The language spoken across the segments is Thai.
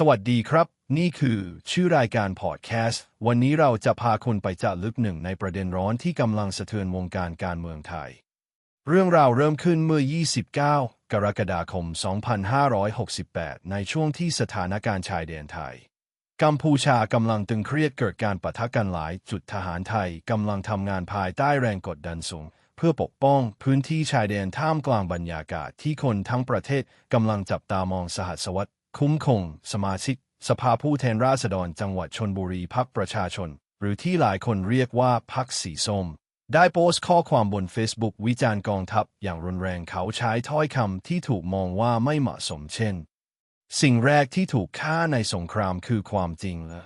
สวัสดีครับ นี่คือชื่อรายการพอดแคสต์ วันนี้เราจะพาคุณไปเจาะลึกหนึ่งในประเด็นร้อนที่กำลังสะเทือนวงการการเมืองไทย เรื่องราวเริ่มขึ้นเมื่อ 29 กรกฎาคม 2568 ในช่วงที่สถานการณ์ชายแดนไทย กัมพูชากำลังตึงเครียดเกิดการปะทะกันหลาย จุดทหารไทยกำลังทำงานภายใต้แรงกดดันสูงเพื่อปกป้องพื้นที่ชายแดนท่ามกลางบรรยากาศที่คนทั้งประเทศกำลังจับตามองสหัสวัต คุ้มคง สมาชิก สภาผู้แทนราษฎรจังหวัดชนบุรีพักประชาชน หรือที่หลายคนเรียกว่าพักสีส้ม ได้โพสต์ข้อความบน Facebook วิจารณ์กองทัพ อย่างรุนแรงเขาใช้ถ้อยคำที่ถูกมองว่าไม่เหมาะสมเช่น สิ่งแรกที่ถูกฆ่าในสงครามคือความจริงละ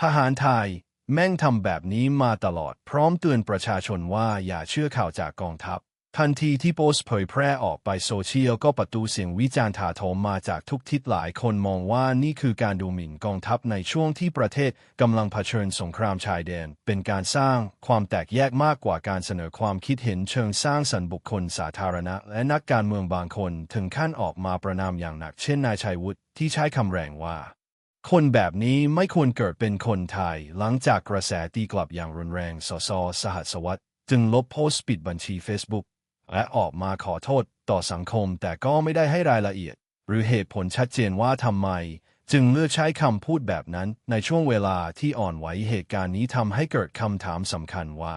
ทหารไทยแม่งทำแบบนี้มาตลอดพร้อมเตือนประชาชนว่าอย่าเชื่อข่าวจากกองทัพ ทันทีที่โพสเผยแพร่ออกไปโซเชียลก็ประตูเสียงวิจารณ์ถาโถมมาจากทุกทิศหลายคนมองว่านี่คือการดูหมิ่นกองทัพในช่วงที่ประเทศกำลังเผชิญสงครามชายแดน เป็นการสร้างความแตกแยกมากกว่าการเสนอความคิดเห็นเชิงสร้างสรรค์บุคคลสาธารณะ และนักการเมืองบางคนถึงขั้นออกมาประนามอย่างหนักเช่นนายชัยวุฒิที่ใช้คำแรงว่าคนแบบนี้ไม่ควรเกิดเป็นคนไทย หลังจากกระแสตีกลับอย่างรุนแรงสสสหัสวัตจึงลบโพสต์ปิดบัญชี Facebook และออกมาขอโทษต่อสังคมแต่ก็ไม่ได้ให้รายละเอียด หรือเหตุผลชัดเจนว่าทำไม จึงเลือกใช้คำพูดแบบนั้นในช่วงเวลาที่อ่อนไหวเหตุการณ์นี้ทำให้เกิดคำถามสำคัญว่า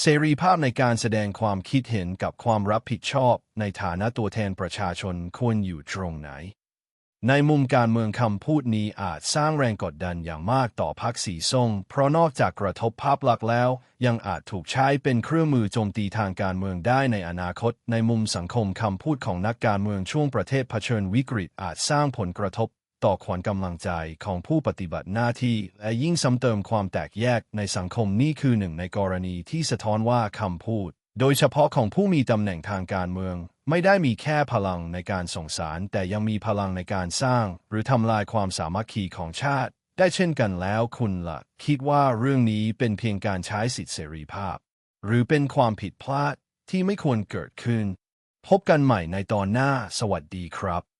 เสรีภาพในการแสดงความคิดเห็นกับความรับผิดชอบในฐานะตัวแทนประชาชนควรอยู่ตรงไหน ในมุมการเมืองคำพูดนี้อาจสร้างแรงกดดันอย่างมากต่อพรรคสีส้ม เพราะนอกจากกระทบภาพลักษณ์แล้ว ยังอาจถูกใช้เป็นเครื่องมือโจมตีทางการเมืองได้ในอนาคต ในมุมสังคมคำพูดของนักการเมืองช่วงประเทศเผชิญวิกฤตอาจสร้างผลกระทบ ต่อขวัญกำลังใจของผู้ปฏิบัติหน้าที่ และยิ่งซ้ำเติมความแตกแยกในสังคมนี่คือหนึ่งในกรณีที่สะท้อนว่าคำพูด โดยเฉพาะของผู้มีตำแหน่งทางการเมือง ไม่ได้มีแค่พลังในการส่งสาร แต่ยังมีพลังในการสร้าง หรือทำลายความสามัคคีของชาติ ได้เช่นกันแล้วคุณละ่ะ คิดว่าเรื่องนี้เป็นเพียงการใช้สิทธิเสรีภาพ หรือเป็นความผิดพลาดที่ไม่ควรเกิดขึ้น พบกันใหม่ในตอนหน้า สวัสดีครับ